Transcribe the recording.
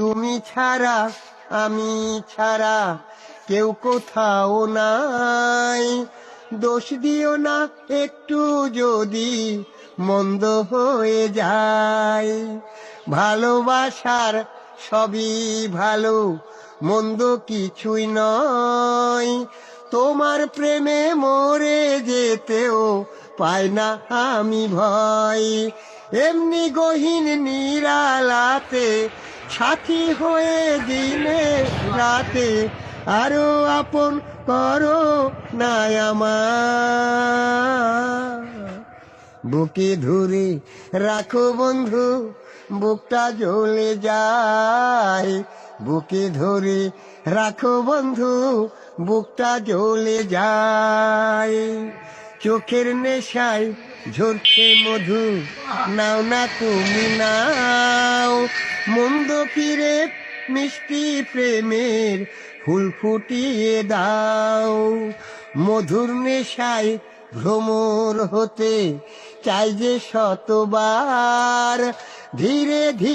তুমি ছাড়া, আমি ছাড়া কেউ কোথাও নাই। দোষ দিও না একটু যদি মন্দ হয়ে যায়। ভালোবাসার সবই ভালো, মন্দ কিছুই নয়। তোমার প্রেমে মরে যেতেও পাই না আমি ভয়। এমনি গহীন নিরালাতে সাথী হয়ে দিনে রাতে আরও আপন করো না আমার। বুকে ধরে রাখো বন্ধু, বুকটা জ্বলে যায়। বুকে ধরে রাখো বন্ধু, বুকটা জ্বলে যায়। চোখের নেশায় ঝরছে মধু, নাও না তুমি নাও মন্দ ফিরে মিষ্টি প্রেমের ফুল ফুটিয়ে দাও। মধুর নেশায় ভ্রমর হতে চাই যে শতবার। ধীরে ধীরে